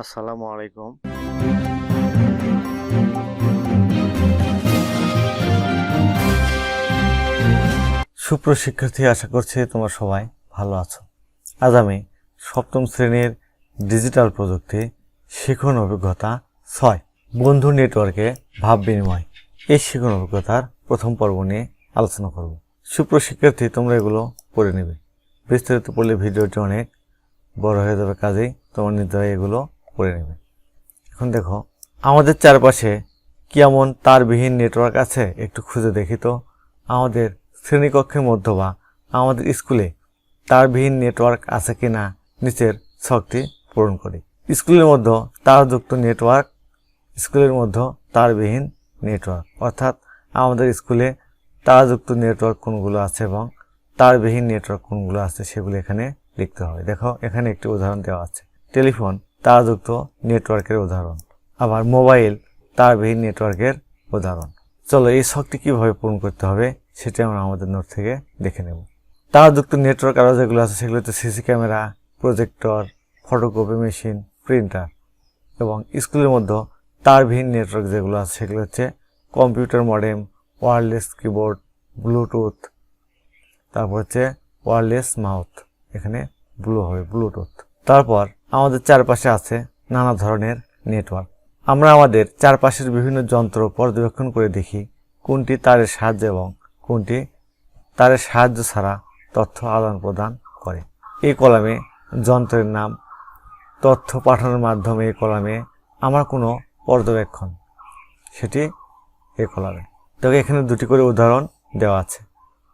আসসালামু আলাইকুম। সুপ্রশিক্ষার্থী, আশা করছি তোমরা সবাই ভালো আছো। আজ আমি সপ্তম শ্রেণির ডিজিটাল প্রযুক্তি শিখন অভিজ্ঞতা ছয়, বন্ধু নেটওয়ার্কে ভাব বিনিময়। এই শিখন অভিজ্ঞতার প্রথম পর্ব নিয়ে আলোচনা করব। সুপ্রশিক্ষার্থী, তোমরা এগুলো পড়ে নেবে। বিস্তারিত পড়লে ভিডিওটি অনেক বড় হয়ে যাবে, কাজেই তোমার নির্দ্বয় এগুলো করে নেবে। এখন দেখো, আমাদের চারপাশে কি এমন তারবিহীন নেটওয়ার্ক আছে একটু খুঁজে দেখি তো। আমাদের শ্রেণীকক্ষের মধ্যে বা আমাদের স্কুলে তারবিহীন নেটওয়ার্ক আছে কি না নিচের ছকটি পূরণ করি। স্কুলের মধ্যে তারযুক্ত নেটওয়ার্ক স্কুলের মধ্যে তারবিহীন নেটওয়ার্ক অর্থাৎ আমাদের স্কুলে তারযুক্ত নেটওয়ার্ক কোনগুলো আছে এবং তারবিহীন নেটওয়ার্ক কোনগুলো আছে সেগুলো এখানে লিখতে হবে। দেখো, এখানে একটি উদাহরণ দেওয়া আছে। টেলিফোন তারযুক্ত নেটওয়ার্কের উদাহরণ। আবার মোবাইল তারবিহীন নেটওয়ার্কের উদাহরণ। চলো এই শখটি কীভাবে পূরণ করতে হবে, সেটা আমরা আমাদের নোট থেকে দেখে নেব। তারযুক্ত নেটওয়ার্ক আরও যেগুলো আছে, সেগুলো হচ্ছে CC camera, projector, photocopy machine, printer এবং স্কুলের মধ্যে তারবিহীন নেটওয়ার্ক যেগুলো আছে, সেগুলো হচ্ছে computer modem, wireless keyboard, bluetooth, তারপর হচ্ছে ওয়ারলেস মাউথ, এখানে ব্লু হবে, ব্লুটুথ। তারপর আমাদের চারপাশে আছে নানা ধরনের নেটওয়ার্ক। আমরা আমাদের চারপাশের বিভিন্ন যন্ত্র পর্যবেক্ষণ করে দেখি কোনটি তারের সাহায্য এবং কোনটি তারের সাহায্য ছাড়া তথ্য আদান প্রদান করে। এই কলামে যন্ত্রের নাম, তথ্য পাঠানোর মাধ্যমে এই কলামে আমার কোনো পর্যবেক্ষণ। সেটি এই কলামে। তবে এখানে দুটি করে উদাহরণ দেওয়া আছে।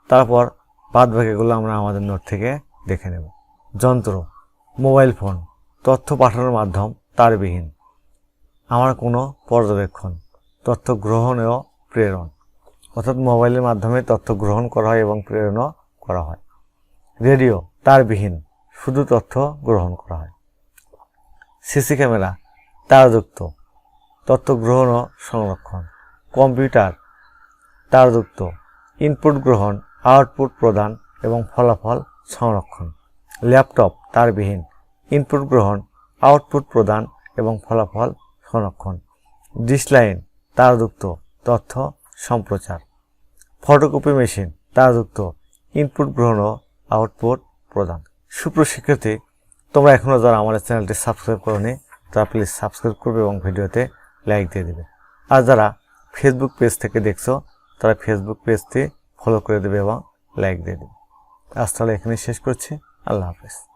তারপর বাদ বাকিগুলো আমরা আমাদের নোট থেকে দেখে নেব। যন্ত্র, মোবাইল ফোন তথ্য পাঠানোর মাধ্যম তারবিহীন। আমার কোনো পর্যবেক্ষণ, তথ্য গ্রহণ ও প্রেরণ। অর্থাৎ মোবাইলের মাধ্যমে তথ্য গ্রহণ করা হয় এবং প্রেরণও করা হয়। রেডিও তারবিহীন, শুধু তথ্য গ্রহণ করা হয়। সিসি ক্যামেরা তারযুক্ত, তথ্য গ্রহণ ও সংরক্ষণ। কম্পিউটার তারযুক্ত, ইনপুট গ্রহণ, আউটপুট প্রদান এবং ফলাফল সংরক্ষণ। ল্যাপটপ তারবিহীন ইনপুট গ্রহণ আউটপুট প্রদান এবং ফলাফল সংরক্ষণ। ডিসলাইন তারযুক্ত তথ্য সম্প্রচার। ফটোকপি মেশিন তারযুক্ত ইনপুট গ্রহণ ও আউটপুট প্রদান। সুপ্রশিক্ষার্থী তোমরা এখনও যারা আমাদের চ্যানেলটি সাবস্ক্রাইব করনি, তারা প্লিজ সাবস্ক্রাইব করবে এবং ভিডিওতে লাইক দিয়ে দেবে। আর যারা ফেসবুক পেজ থেকে দেখছ, তারা ফেসবুক পেজটি ফলো করে দেবে এবং লাইক দিয়ে দেবে। আজ তাহলে এখানে শেষ করছি। আল্লাহ হাফেজ।